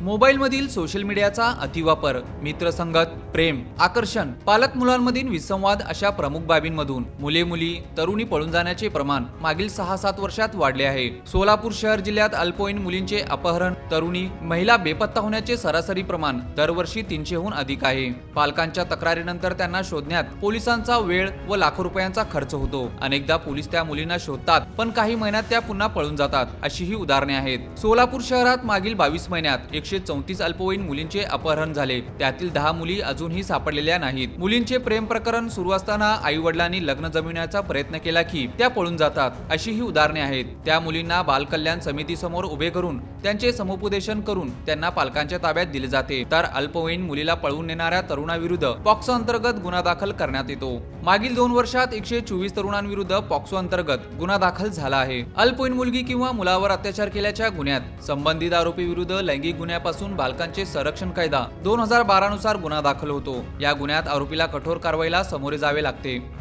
मोबाईलमधील social मीडियाचा अतिवापर मित्रसंगत प्रेम आकर्षण पालक मुलांमधील विसंवाद अशा प्रमुख बाबींमधून मुले मुली तरुणी पळून जाण्याचे प्रमाण मागील सहा सात वर्षात वाढले आहे. सोलापूर शहर जिल्ह्यात अल्पवयीन मुलींचे अपहरण तरुणी महिला बेपत्ता होण्याचे सरासरी प्रमाण दरवर्षी तीनशेहून अधिक आहे. पालकांच्या तक्रारीनंतर त्यांना शोधण्यात पोलिसांचा वेळ व लाखो रुपयांचा खर्च होतो. अनेकदा पोलीस त्या मुलींना शोधतात पण काही महिन्यात त्या पुन्हा पळून जातात अशीही उदाहरणे आहेत. सोलापूर शहरात मागील बावीस महिन्यात एकशे चौतीस अल्पवयीन मुलींचे अपहरण झाले. त्यातील दहा मुली अजूनही सापडलेल्या नाहीत. मुलींचे प्रेम प्रकरण सुरू असताना आई वडिलांनी लग्न जमविण्याचा प्रयत्न केला की त्या पळून जातात अशी ही उदाहरणे आहेत. त्या मुलींना बालकल्याण समितीसमोर उभे करून त्यांचे समुपदेशन करून त्यांना पालकांच्या ताब्यात दिले जाते. तर अल्पवयीन मुलीला पळवून नेणाऱ्या तरुणाविरुद्ध पॉक्सो अंतर्गत गुन्हा दाखल करण्यात येतो. मागील दोन वर्षात एकशे चोवीस तरुणांविरुद्ध पॉक्सो अंतर्गत गुन्हा दाखल झाला आहे. अल्पवयीन मुलगी किंवा मुलावर अत्याचार केल्याच्या गुन्ह्यात संबंधित आरोपी विरुद्ध लैंगिक गुन्ह्या गुन्ह्यापासून बालकांचे संरक्षण कायदा दोन हजार बारा नुसार गुन्हा दाखल होतो. या गुन्ह्यात आरोपीला कठोर कारवाईला सामोरे जावे लागते.